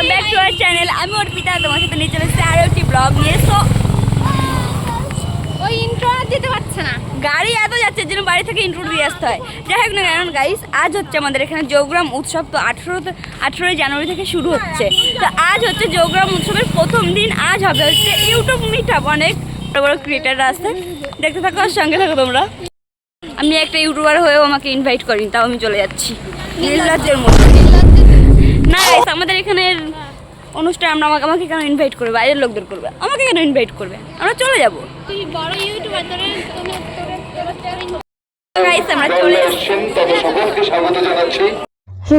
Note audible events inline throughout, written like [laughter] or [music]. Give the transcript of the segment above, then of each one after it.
Welcome back to our channel আমি অর্পিতা তোমার সাথে নিয়ে চলে এসেছি আরও একটি ব্লগ নিয়ে। সো ওই ইন্ট্রো আর দিতে পারছে না। গাড়ি এত যাচ্ছে যেন বাড়ি থেকে ইন্ট্রো দিয়ে আসতে হয়। যাই হোক না কারণ গাইস আজ হচ্ছে আমাদের এখানে যোগগ্রাম উৎসব। তো আঠেরো আঠেরোই জানুয়ারি থেকে শুরু হচ্ছে। তো আজ হচ্ছে যোগগ্রাম উৎসবের প্রথম দিন। আজ হবে হচ্ছে ইউটিউব মিট আপ অনেক বড় বড় ক্রিয়েটাররা আসছে দেখতে থাকো আর সঙ্গে থাকো তোমরা। আমি একটা ইউটিউবার হয়েও আমাকে ইনভাইট করিনি তাও আমি চলে যাচ্ছি। নির্লজ্জের মতো না আমাদের এখানের অনুষ্ঠান আমরা আমাকে আমাকে কেন ইনভাইট করবে? বাইরের লোকদের করবে। আমাকে কেন ইনভাইট করবে? আমরা চলে যাব। তুই বড় ইউটিউবার তোরে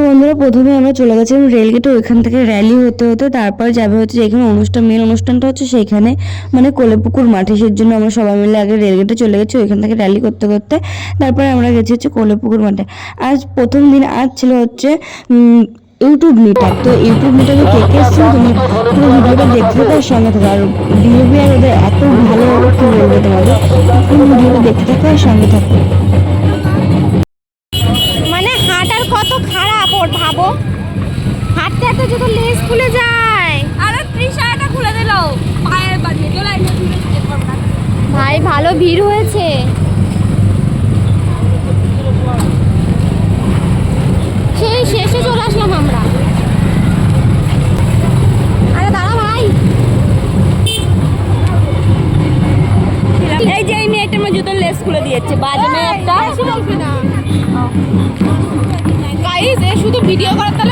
বন্ধুরা প্রথমে আমরা চলে গেছিলাম রেলগেটে ওইখান থেকে র্যালি হতে হতে তারপর যাবে হচ্ছে যেখানে অনুষ্ঠান মেন অনুষ্ঠানটা হচ্ছে সেইখানে মানে কোলেপুকুর মাঠে। সেই জন্য আমরা সবাই মিলে আগে রেলগেটে চলে গেছি ওইখান থেকে র্যালি করতে করতে। তারপরে আমরা গেছি হচ্ছে কোলেপুকুর মাঠে। আজ প্রথম দিন আজ ছিল হচ্ছে ইউটিউব মিটআপ তো ইউটিউব মিটআপে কে কে এসছেন তুমি পুরো ভিডিওটা দেখতে থাকো আর সঙ্গে থাকো। আর বিহেভিয়ার ওদের এত ভালো কি বলব তোমাদের? পুরো ভিডিওটা দেখতে থাকো আর সঙ্গে থাকো। মানে হাঁটার কত খারাপ ওর ভাবো? হাঁটতে হাঁটতে যদি লেজ খুলে যায়। আরে ত্রিশাটা খুলে দিল পায়ের আসবে ভাই ভালো ভিড় হয়েছে। সেই শেষে চলে আসলাম আমরা। আরে দাঁড়া ভাই। এই যে এই মেয়েটা আমার জুতোর লেস খুলে দিয়েছে বাজে মেয়ে একটা। গাইস এ শুধু ভিডিও করার তাহলে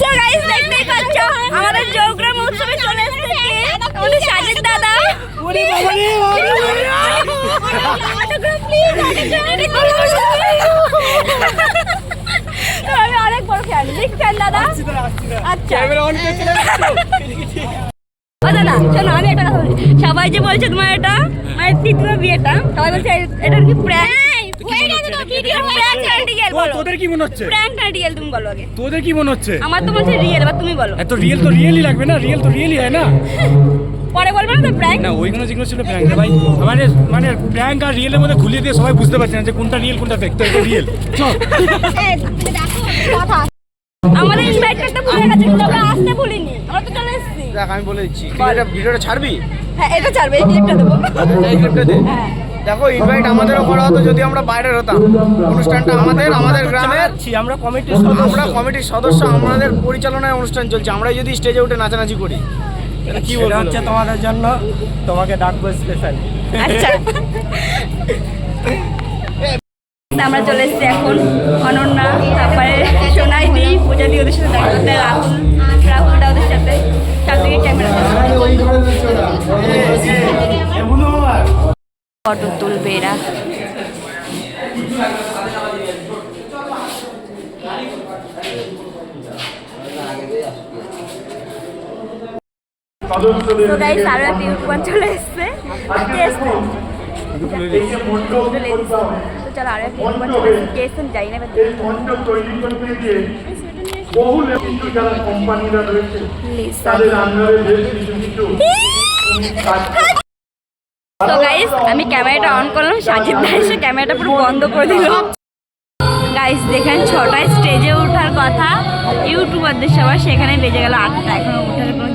So guys, দেখতেই পাচ্ছ, আমাদের যোগগ্রাম উৎসবে চলে এসেছে আমাদের সাজেদ দাদা। Autograph please, autograph. আমি অনেক বড় ফ্যান বিগ ফ্যান দাদা। আচ্ছা। ও দাদা শোনো আমি একটা কথা বলছি সবাই যে বলছে তোমার এটা মানে তৃতীয় বিয়েটা সবাই বলছে এটা কি প্র্যাঙ্ক তোদের কি মনে হচ্ছে? প্র্যাঙ্ক না রিয়েল তুমি বলো আগে। তোদের কি মনে হচ্ছে? আমার তো বলছে রিয়েল এবার তুমি বলো। এত রিয়েল তো রিয়েলই লাগবে না রিয়েল তো রিয়েলই হয় না? পরে বলবে না তো প্র্যাঙ্ক না ওইগুলো যেগুলো ছিল প্র্যাঙ্ক ভাই। মানে মানে প্র্যাঙ্ক আর রিয়েলের মধ্যে খুলিয়ে দিয়ে সবাই বুঝতে পারছে না যে কোনটা রিয়েল কোনটা ফেক তো এটা রিয়েল [laughs] চল দেখ আমি বলে দিচ্ছি। তুই এটা ভিডিওটা ছাড়বি? হ্যাঁ এটা ছাড়বে এই ক্লিপটা দেবো। এই ক্লিপটা দে। দেখো ইনভাইট আমাদেরও করা হতো যদি আমরা বাইরের হতাম। অনুষ্ঠানটা আমাদের আমাদের যাচ্ছি আমরা কমিটির আমরা কমিটির সদস্য আমাদের পরিচালনায় অনুষ্ঠান চলছে। আমরা যদি স্টেজে উঠে নাচানাচি করি। কি বলব হচ্ছে তোমাদের জন্য তোমাকে ডাকবো স্পেশাল আচ্ছা। [laughs] আমরা চলে এসেছি এখন অনন্যা। ফটো তুলবে এরা তো গাইস আরও একটা ইউটিউবার চলে এসছে কে এসছে? চলে এসছে। তো চলো আরও একটা ইউটিউবার চলে এসছে কে এসছেন জানি না এবার দেখি। লিসা তো গাইস আমি ক্যামেরাটা অন করলাম সাজিদ দা এসে ক্যামেরাটা পুরো বন্ধ করে দিল। গাইস দেখেন ছটায় স্টেজে ওঠার কথা। ইউটিউবারদের সবার সেখানে বেজে গেল আটটা এখনও ওঠার কোনো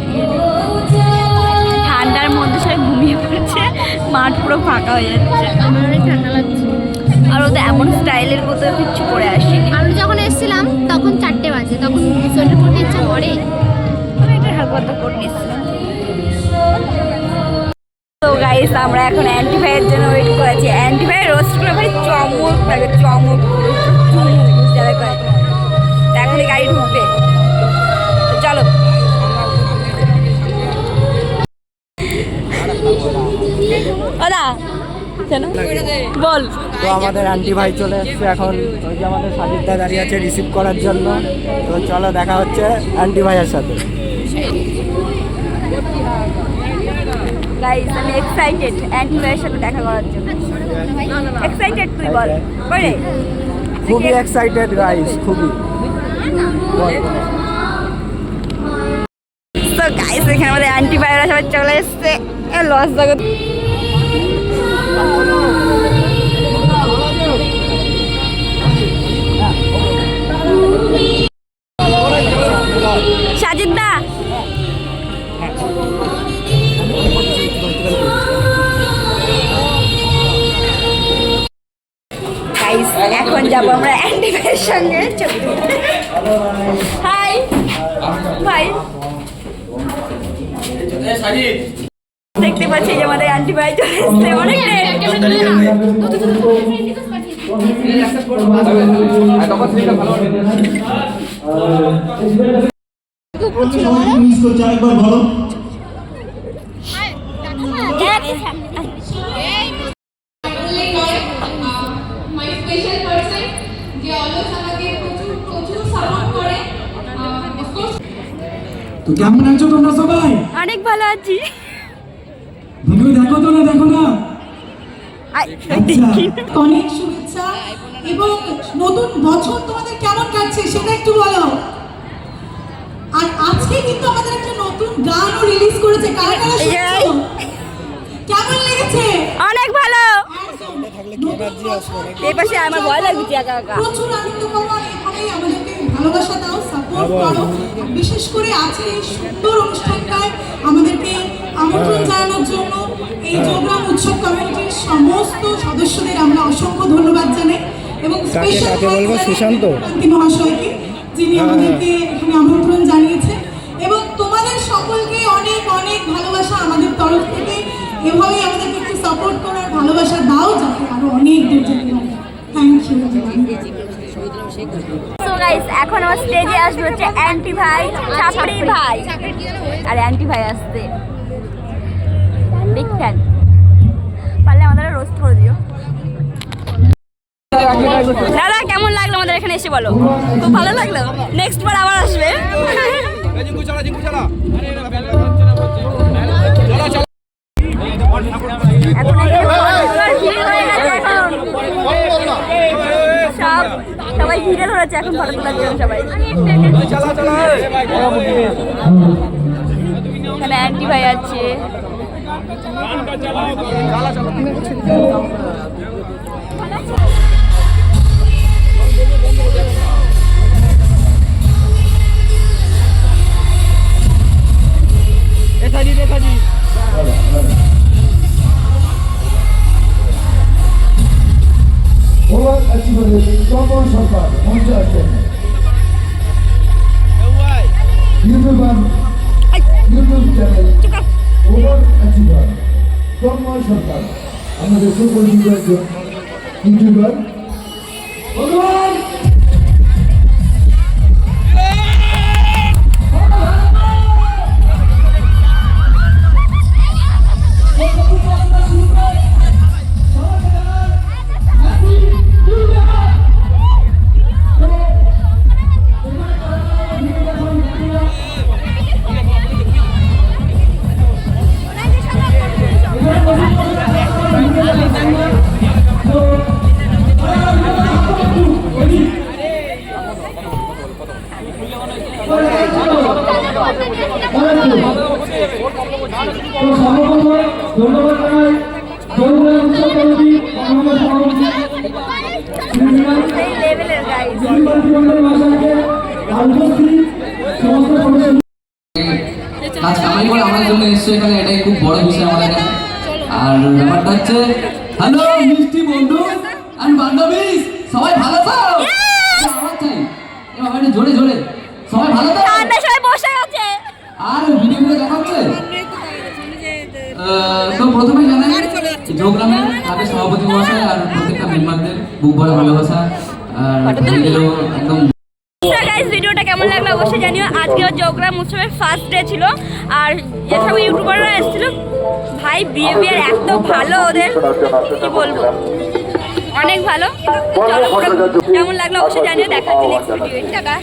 ঠান্ডার মধ্যে সবাই ঘুমিয়ে পড়ছে মাঠ পুরো ফাঁকা হয়ে যাচ্ছে। আমার অনেক ঠান্ডা লাগছে আর ওদের এমন স্টাইলের মতো কিচ্ছু পরে আসেনি। আমি যখন এসেছিলাম তখন চারটে বাজে তখন সোয়েটার পরতে ইচ্ছা করে। আমি একটা হালকা তো গাইস আমরা এখন অ্যান্টিফায়ার জন্য ওয়েট করেছি। অ্যান্টি অ্যান্টিফায়ার রোস্টগুলো ভাই চমক লাগে চমক এখনই গাড়ি ঢুকবে। চলো। তো আমাদের ভাই চলে এখন। আমাদের দাঁড়িয়ে আছে রিসিভ করার জন্য। তো চলো দেখা হচ্ছে আন্টি ভাইয়ের সাথে। গাইস আমি এক্সাইটেড অ্যান্টি ভাইয়ের সাথে দেখা করার জন্য। এক্সাইটেড তুই বল। বলে খুবই এক্সাইটেড গাইস খুবই। তো গাইস এখানে আমাদের অ্যান্টি ভাইয়েরা সবাই চলে এসছে। লস জগৎ। সাজিদ। দা গাইস এখন যাব আমরা অ্যান্টি ভাইয়ের সঙ্গে। হাই ভাই দেখতে পাচ্ছি যে আমাদের আন্টি ভাই চলে এসছে। অনেক late। মাই স্পেশাল পার্সন যে অলওয়েজ আমাকে প্রচুর প্রচুর সাপোর্ট করে অফকোর্স তো কেমন আছো তোমরা সবাই? অনেক ভালো আছি। ভিডিও দেখো তো না দেখো না। আচ্ছা অনেক শুভেচ্ছা। এবং নতুন বছর তোমাদের কেমন কাটছে সেটা একটু বলো। আর আজকে কিন্তু আমাদের একটা নতুন গানও রিলিজ করেছে। কারা কারা শুনছো কেমন লেগেছে অনেক ভালো একদম। নতুন বছর, এই পাশে আমার ভয় লাগছে একা একা প্রচুর আনন্দ করো আর আমাদেরকে ভালোবাসা দাও সাপোর্ট করো। বিশেষ করে আজকে এই সুন্দর অনুষ্ঠানটায় আমাদেরকে আমন্ত্রণ জানানোর জন্য এই যোগরাম উৎসব কমিটির সমস্ত সদস্যদের আমরা অসংখ্য ধন্যবাদ জানাই এবং স্পেশাল বলব? সুশান্ত? মহাশয়কে যিনি আমাদেরকে এখানে আমন্ত্রণ জানিয়েছেন। এবং তোমাদের সকলকে অনেক অনেক ভালোবাসা আমাদের তরফ থেকে। এভাবেই আমাদেরকে একটু সাপোর্ট করার ভালোবাসা দাও যাতে আরও অনেক দূর যেতে পারে। থ্যাংক ইউ এখন আমার স্টেজে আসবে হচ্ছে অ্যান্টি ভাই, চাপড়ি ভাই। আর অ্যান্টি ভাই আসছে। বিগ পারলে আমাদের রোস্ট করে দিও। দাদা, কেমন লাগল আমাদের এখানে এসে বলো? খুব ভালো লাগল। নেক্সট বার আবার আসবে। ধরেছে এখন ফটো তোলার জন্য সবাই। এখানে অ্যান্টি ভাই আছে। ওভার অ্যাচিভারের তপন সরকার মঞ্চে আসেন। YouTuber YouTube channel overachiever Tanmoy Sarkar আমাদের সকল ইউটিউবার ধন্যবাদ জানাই যোগরাম উৎসব কমিটি আমাদের সভাপতি। আর কাজ কামাই করে আমাদের জন্য এসছে এখানে এটাই খুব বড় বিষয় আমাদের। কাছে আর ব্যাপারটা হচ্ছে হ্যালো মিষ্টি বন্ধু এন্ড বান্ধবী সবাই ভালো তো? আওয়াজ চাই। এ জোরে জোরে। সবাই ভালো তো? সবাই বসে আছে। আর ভিডিওগুলো দেখাচ্ছে? তো প্রথমে জানাই যোগগ্রামের তাদের সভাপতি মহাশয় আর প্রত্যেকটা মেম্বারদের বুক ভরা ভালোবাসা আর একদম ভিডিওটা কেমন লাগল অবশ্যই জানিও। আজকে যোগরাম উৎসবের ফার্স্ট ডে ছিল। আর যেসব ইউটিউবাররা এসেছিল ভাই বিহেভিয়ার এত ভালো ওদের। কি বলব? অনেক ভালো। চলো, কেমন লাগল অবশ্যই জানিও। দেখা হচ্ছে নেক্সট ভিডিও টাকা